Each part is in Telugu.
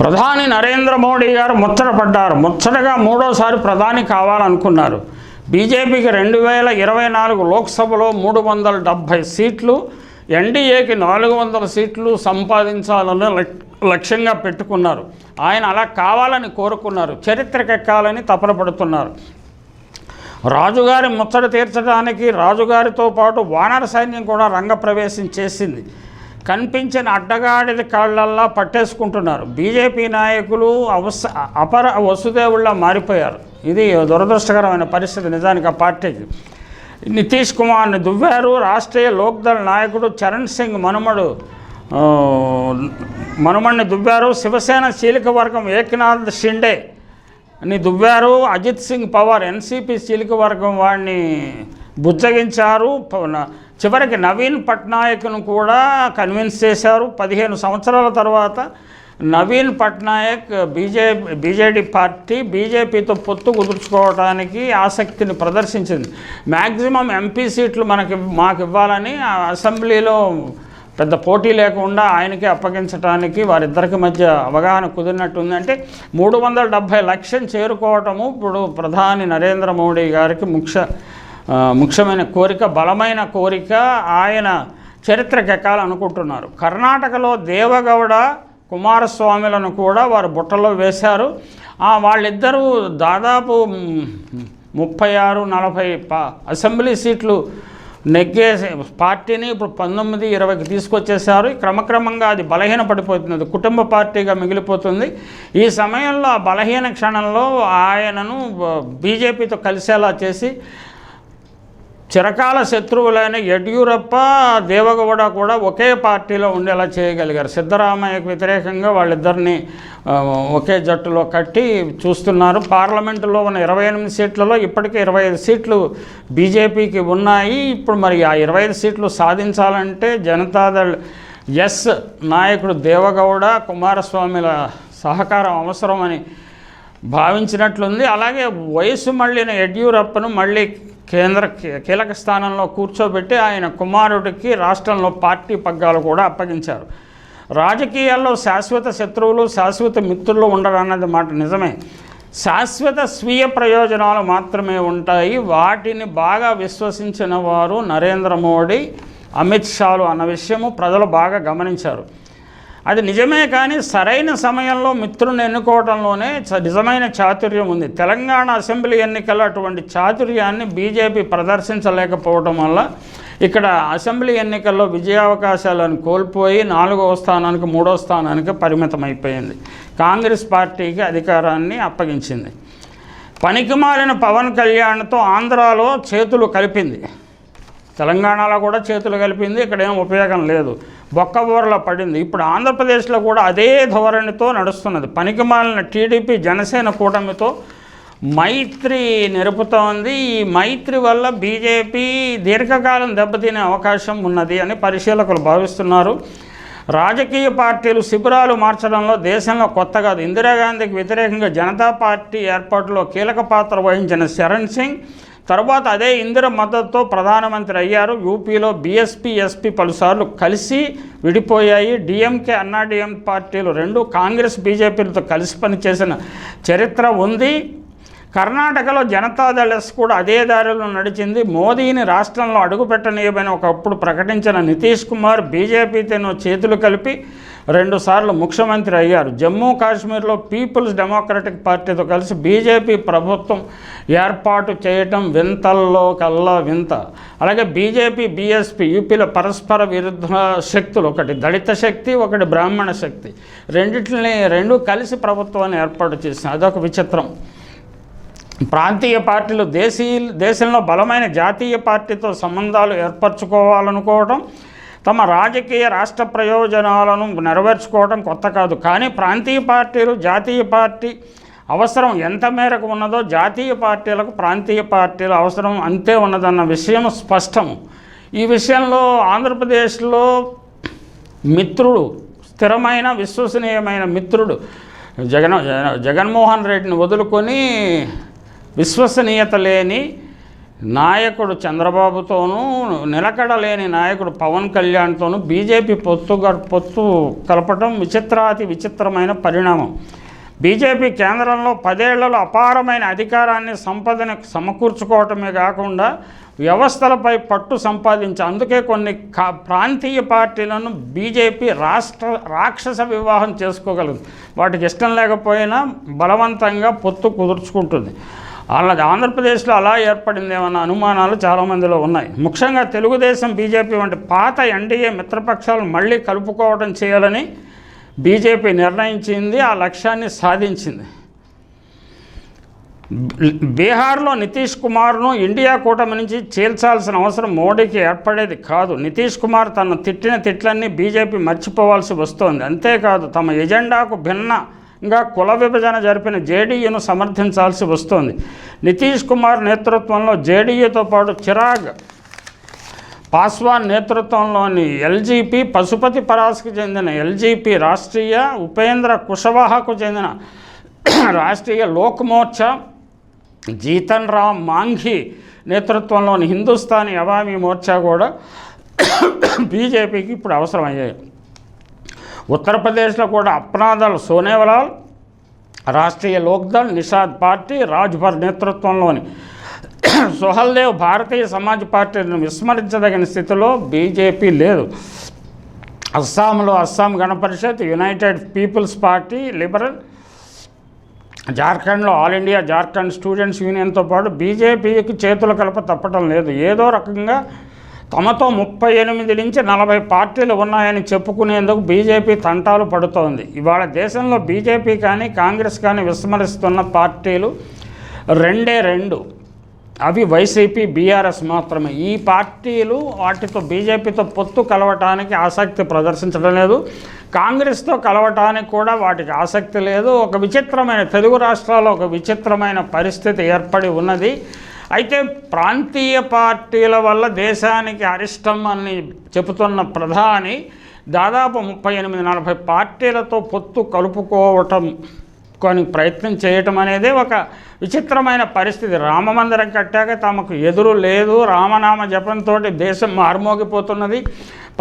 ప్రధాని నరేంద్ర మోడీ గారు ముచ్చటపడ్డారు ముచ్చటగా మూడోసారి ప్రధాని కావాలనుకున్నారు. బీజేపీకి రెండు వేల ఇరవై నాలుగు లోక్సభలో మూడు వందల డెబ్భై సీట్లు ఎన్డీఏకి నాలుగు వందల సీట్లు సంపాదించాలని లక్- లక్ష్యంగా పెట్టుకున్నారు. ఆయన అలా కావాలని కోరుకున్నారు. చరిత్రకెక్కాలని తపన పడుతున్నారు. రాజుగారి ముచ్చట తీర్చడానికి రాజుగారితో పాటు వానర సైన్యం కూడా రంగప్రవేశం చేసింది. కనిపించిన అడ్డగాడిది కాళ్ళల్లా పట్టేసుకుంటున్నారు. బీజేపీ నాయకులు అవస అపర వసుదేవుల్లా మారిపోయారు. ఇది దురదృష్టకరమైన పరిస్థితి నిజానికి ఆ పార్టీకి. నితీష్ కుమార్ని దువ్వారు. రాష్ట్రీయ లోక్దళ్ నాయకుడు చరణ్ సింగ్ మనుమడు మనుమణ్ణి దువ్వారు. శివసేన చీలిక వర్గం ఏకనాథ్ షిండే ని దువ్వారు. అజిత్ సింగ్ పవార్ ఎన్సీపీ చీలిక వర్గం వాడిని బుజ్జగించారు చివరికి నవీన్ పట్నాయక్ను కూడా కన్విన్స్ చేశారు. పదిహేను సంవత్సరాల తర్వాత Naveen Patnaik BJ BJD party బీజేపీతో పొత్తు కుదుర్చుకోవడానికి ఆసక్తిని ప్రదర్శించింది. మ్యాక్సిమం ఎంపీ సీట్లు మనకి మాకు ఇవ్వాలని ఆ అసెంబ్లీలో పెద్ద పోటీ లేకుండా ఆయనకి అప్పగించడానికి వారిద్దరికి మధ్య అవగాహన కుదిరినట్టుంది. అంటే మూడు వందల డెబ్భై లక్షలు చేరుకోవటము ఇప్పుడు ప్రధాని నరేంద్ర మోడీ గారికి ముఖ్య ముఖ్యమైన కోరిక బలమైన కోరిక ఆయన చరిత్రకెక్కాలనుకుంటున్నారు కర్ణాటకలో దేవగౌడ కుమారస్వామిలను కూడా వారు బుట్టలో వేశారు. ఆ, వాళ్ళిద్దరూ దాదాపు ముప్పై ఆరు నలభై అసెంబ్లీ సీట్లు నెగ్గే పార్టీని ఇప్పుడు పంతొమ్మిది ఇరవైకి తీసుకొచ్చేసారు క్రమక్రమంగా అది బలహీన పడిపోతుంది కుటుంబ పార్టీగా మిగిలిపోతుంది. ఈ సమయంలో ఆ బలహీన క్షణంలో ఆయనను బీజేపీతో కలిసేలా చేసి చిరకాల శత్రువులైన యడ్యూరప్ప దేవగౌడ కూడా ఒకే పార్టీలో ఉండేలా చేయగలిగారు. సిద్ధరామయ్యకు వ్యతిరేకంగా వాళ్ళిద్దరిని ఒకే జట్టులో కట్టి చూస్తున్నారు. పార్లమెంటులో ఉన్న ఇరవై ఎనిమిది సీట్లలో ఇప్పటికే ఇరవై ఐదు సీట్లు బీజేపీకి ఉన్నాయి. ఇప్పుడు మరి ఆ ఇరవై ఐదు సీట్లు సాధించాలంటే జనతాదళ్ ఎస్ నాయకుడు దేవగౌడ కుమారస్వామిల సహకారం అవసరమని భావించినట్లుంది. అలాగే వయసు మళ్ళిన యడ్యూరప్పను మళ్ళీ కేంద్ర కీ- కీలక స్థానంలో కూర్చోబెట్టి ఆయన కుమారుడికి రాష్ట్రంలో పార్టీ పగ్గాలు కూడా అప్పగించారు. రాజకీయాల్లో శాశ్వత శత్రువులు శాశ్వత మిత్రులు ఉండరు అన్నది మాట నిజమే. శాశ్వత స్వీయ ప్రయోజనాలు మాత్రమే ఉంటాయి. వాటిని బాగా విశ్వసించిన వారు నరేంద్ర మోడీ అమిత్ షాలు అన్న విషయము ప్రజలు బాగా గమనించారు. అది నిజమే కానీ సరైన సమయంలో మిత్రుని ఎన్నుకోవడంలోనే నిజమైన చాతుర్యం ఉంది. తెలంగాణ అసెంబ్లీ ఎన్నికల్లో అటువంటి చాతుర్యాన్ని బీజేపీ ప్రదర్శించలేకపోవడం వల్ల ఇక్కడ అసెంబ్లీ ఎన్నికల్లో విజయావకాశాలను కోల్పోయి నాలుగవ స్థానానికి మూడో స్థానానికి పరిమితమైపోయింది. కాంగ్రెస్ పార్టీకి అధికారాన్ని అప్పగించింది. పనికిమాలిన పవన్ కళ్యాణ్తో ఆంధ్రాలో చేతులు కలిపింది. తెలంగాణలో కూడా చేతులు కలిపింది. ఇక్కడ ఏం ఉపయోగం లేదు. బొక్కబోరలో పడింది. ఇప్పుడు ఆంధ్రప్రదేశ్లో కూడా అదే ధోరణితో నడుస్తున్నది. పనికిమాలిన టీడీపీ జనసేన కూటమితో మైత్రి నిరుపుతోంది. ఈ మైత్రి వల్ల బీజేపీ దీర్ఘకాలం దెబ్బతినే అవకాశం ఉన్నది అని పరిశీలకులు భావిస్తున్నారు. రాజకీయ పార్టీలు శిబిరాలు మార్చడంలో దేశంలో కొత్త కాదు ఇందిరాగాంధీకి వ్యతిరేకంగా జనతా పార్టీ ఏర్పాటులో కీలక పాత్ర వహించిన శరణ్ సింగ్ తర్వాత అదే ఇందిర మద్దతుతో ప్రధానమంత్రి అయ్యారు. యూపీలో బీఎస్పీ ఎస్పీ పలుసార్లు కలిసి విడిపోయాయి. డిఎంకే అన్నాడీఎం పార్టీలు రెండు కాంగ్రెస్ బీజేపీలతో కలిసి పనిచేసిన చరిత్ర ఉంది. కర్ణాటకలో జనతాదళ ఎస్ కూడా అదే దారిలో నడిచింది. మోదీని రాష్ట్రంలో అడుగుపెట్టనీయమని ఒకప్పుడు ప్రకటించిన నితీష్ కుమార్ బీజేపీతో చేతులు కలిపి రెండుసార్లు ముఖ్యమంత్రి అయ్యారు. జమ్మూ కాశ్మీర్లో పీపుల్స్ డెమోక్రటిక్ పార్టీతో కలిసి బీజేపీ ప్రభుత్వం ఏర్పాటు చేయటం వింతల్లో కల్లా వింత. అలాగే బీజేపీ బీఎస్పీ యూపీలో పరస్పర విరుద్ధ శక్తులు ఒకటి దళిత శక్తి ఒకటి బ్రాహ్మణ శక్తి. రెండిటిని రెండు కలిసి ప్రభుత్వాన్ని ఏర్పాటు చేసింది అదొక విచిత్రం. ప్రాంతీయ పార్టీలు దేశీయ దేశంలో బలమైన జాతీయ పార్టీతో సంబంధాలు ఏర్పరచుకోవాలనుకోవడం తమ రాజకీయ రాష్ట్ర ప్రయోజనాలను నెరవేర్చుకోవడం కొత్త కాదు. కానీ ప్రాంతీయ పార్టీలు జాతీయ పార్టీ అవసరం ఎంత మేరకు ఉన్నదో జాతీయ పార్టీలకు ప్రాంతీయ పార్టీల అవసరం అంతే ఉన్నదన్న విషయం స్పష్టం ఈ విషయంలో ఆంధ్రప్రదేశ్లో మిత్రుడు స్థిరమైన విశ్వసనీయమైన మిత్రుడు జగన్ జగన్మోహన్ రెడ్డిని వదులుకొని విశ్వసనీయత లేని నాయకుడు చంద్రబాబుతోనూ నిలకడలేని నాయకుడు పవన్ కళ్యాణ్తోనూ బీజేపీ పొత్తు పొత్తు కలపటం విచిత్రాతి విచిత్రమైన పరిణామం. బీజేపీ కేంద్రంలో పదేళ్ళలో అపారమైన అధికారాన్ని సంపదని సమకూర్చుకోవటమే కాకుండా వ్యవస్థలపై పట్టు సంపాదించి అందుకే కొన్ని కా ప్రాంతీయ పార్టీలను బీజేపీ రాష్ట్ర రాక్షస వివాహం చేసుకోగలదు. వాటికి ఇష్టం లేకపోయినా బలవంతంగా పొత్తు కుదుర్చుకుంటుంది. అలా ఆంధ్రప్రదేశ్లో అలా ఏర్పడిందేమన్న అనుమానాలు చాలామందిలో ఉన్నాయి. ముఖ్యంగా తెలుగుదేశం బీజేపీ వంటి పాత ఎన్డీఏ మిత్రపక్షాలు మళ్ళీ కలుపుకోవడం చేయాలని బీజేపీ నిర్ణయించింది ఆ లక్ష్యాన్ని సాధించింది. బీహార్లో నితీష్ కుమార్ను ఇండియా కూటమి నుంచి చీల్చాల్సిన అవసరం మోడీకి ఏర్పడేది కాదు. నితీష్ కుమార్ తను తిట్టిన తిట్లన్నీ బీజేపీ మర్చిపోవాల్సి వస్తోంది. అంతేకాదు తమ ఎజెండాకు భిన్న ఇంకా కుల విభజన జరిపిన జేడీయూను సమర్థించాల్సి వస్తోంది. నితీష్ కుమార్ నేతృత్వంలో జేడీయూతో పాటు చిరాగ్ పాస్వాన్ నేతృత్వంలోని ఎల్జీపీ పశుపతి పరాస్కి చెందిన ఎల్జీపీ రాష్ట్రీయ ఉపేంద్ర కుషవాహకు చెందిన రాష్ట్రీయ లోక్ మోర్చా జీతన్ రామ్ మాంఘీ నేతృత్వంలోని హిందుస్థానీ అవామీ మోర్చా కూడా బీజేపీకి ఇప్పుడు అవసరమయ్యాయి. ఉత్తరప్రదేశ్లో కూడా అప్నాదల్ సోనేవలాల్ రాష్ట్రీయ లోక్దళ్ నిషాద్ పార్టీ రాజ్భర్ నేతృత్వంలోని సుహల్దేవ్ భారతీయ సమాజ్ పార్టీని విస్మరించదగిన స్థితిలో బీజేపీ లేదు. అస్సాంలో Assam Gana Parishad united people's party liberal జార్ఖండ్లో ఆల్ ఇండియా జార్ఖండ్ స్టూడెంట్స్ యూనియన్తో పాటు బీజేపీకి చేతుల కలప తప్పటం లేదు. ఏదో రకంగా తమతో ముప్పై ఎనిమిది నుంచి నలభై పార్టీలు ఉన్నాయని చెప్పుకునేందుకు బీజేపీ తంటాలు పడుతోంది. ఇవాళ దేశంలో బీజేపీ కానీ కాంగ్రెస్ కానీ విస్మరిస్తున్న పార్టీలు రెండే రెండు. అవి వైసీపీ బీఆర్ఎస్ మాత్రమే. ఈ పార్టీలు వాటితో బీజేపీతో పొత్తు కలవటానికి ఆసక్తి ప్రదర్శించడం లేదు. కాంగ్రెస్తో కలవటానికి కూడా వాటికి ఆసక్తి లేదు. ఒక విచిత్రమైన తెలుగు రాష్ట్రాల్లో ఒక విచిత్రమైన పరిస్థితి ఏర్పడి ఉన్నది. అయితే ప్రాంతీయ పార్టీల వల్ల దేశానికి అరిష్టం అని చెబుతున్న ప్రధాని దాదాపు ముప్పై ఎనిమిది నలభై పార్టీలతో పొత్తు కలుపుకోవటం కొని ప్రయత్నం చేయటం అనేది ఒక విచిత్రమైన పరిస్థితి. రామమందిరం కట్టాక తమకు ఎదురు లేదు. రామనామ జపంతో దేశం మారుమోగిపోతున్నది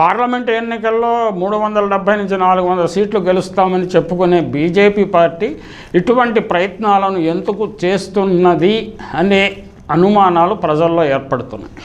పార్లమెంట్ ఎన్నికల్లో మూడు వందల డెబ్బై నుంచి నాలుగు వందల సీట్లు గెలుస్తామని చెప్పుకునే బీజేపీ పార్టీ ఇటువంటి ప్రయత్నాలను ఎందుకు చేస్తున్నది అనే అనుమానాలు ప్రజల్లో ఏర్పడుతున్నాయి.